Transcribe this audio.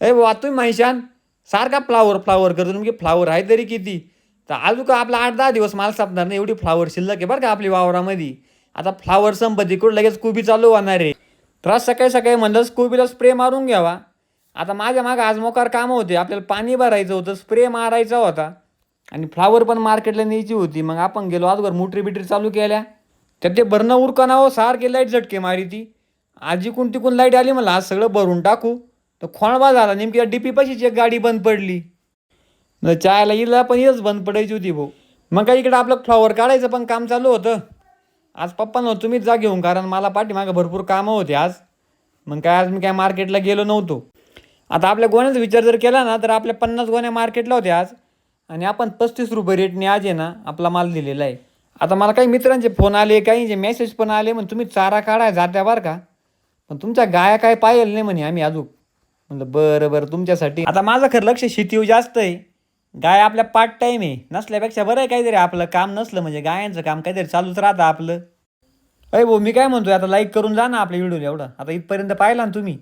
अरे बाबा तुम्ही महिशान सारखा फ्लावर फ्लावर करतो. तुमचे फ्लावर आहे तरी किती? तर अजून का आपला आठ दहा दिवस माल सापणार नाही? एवढी फ्लावर शिल्लक आहे बरं का आपली वावरामध्ये. आता फ्लावर संपत्ती कुठं? लगेच कुबी चालू होणार आहे. तर आज सकाळी सकाळी म्हणलं स्कूबीला स्प्रे मारून घ्यावा. आता माझ्या मागं आज मोकार कामं होते. आपल्याला पाणी भरायचं होतं स्प्रे मारायचा होता. आणि फ्लावर पण मार्केटला न्यायची होती. मग आपण गेलो आजवर मोटरी बिटरी चालू केल्या. त्यात ते भरणं उरकाना हो सारखे लाइट झटके मारी ती. आज इकून तिकून लाइट आली मला आज सगळं भरून टाकू. तर खोणबा झाला. नेमकी डीपी पाशीच एक गाडी बंद पडली. न चायला हिला पण हीच बंद पडायची होती भाऊ. मग काय इकडं आपलं फ्लॉवर काढायचं पण काम चालू होतं. आज पप्पा नव्हतं तुम्हीच जा घेऊन कारण मला पाठीमागं भरपूर कामं होते आज. मग काय आज मी काय मार्केटला गेलो नव्हतो. आता आपल्या गोण्याचा विचार जर केला ना तर आपल्या पन्नास गोण्या मार्केटला होत्या आज. आणि आपण पस्तीस रुपये रेटने आज आहे ना आपला माल दिलेला आहे. आता मला काही मित्रांचे फोन आले काही जे मेसेज पण आले मग तुम्ही चारा काढाय जात्या बरं का. पण तुमच्या गाया काय पाहिलं नाही म्हणे आम्ही अजून. म्हणलं बरं बरं तुमच्यासाठी. आता माझं खरं लक्ष शेतीवर जास्त आहे. गाय आपल्या पार्ट टाईम आहे. नसल्यापेक्षा बरं आहे काहीतरी. आपलं काम नसलं म्हणजे गायांचं काम काहीतरी चालूच राहतं आपलं. अय भाऊ मी काय म्हणतोय? आता लाईक करून जा ना आपल्या व्हिडिओ एवढं. आता इथपर्यंत पाहिला ना तुम्ही?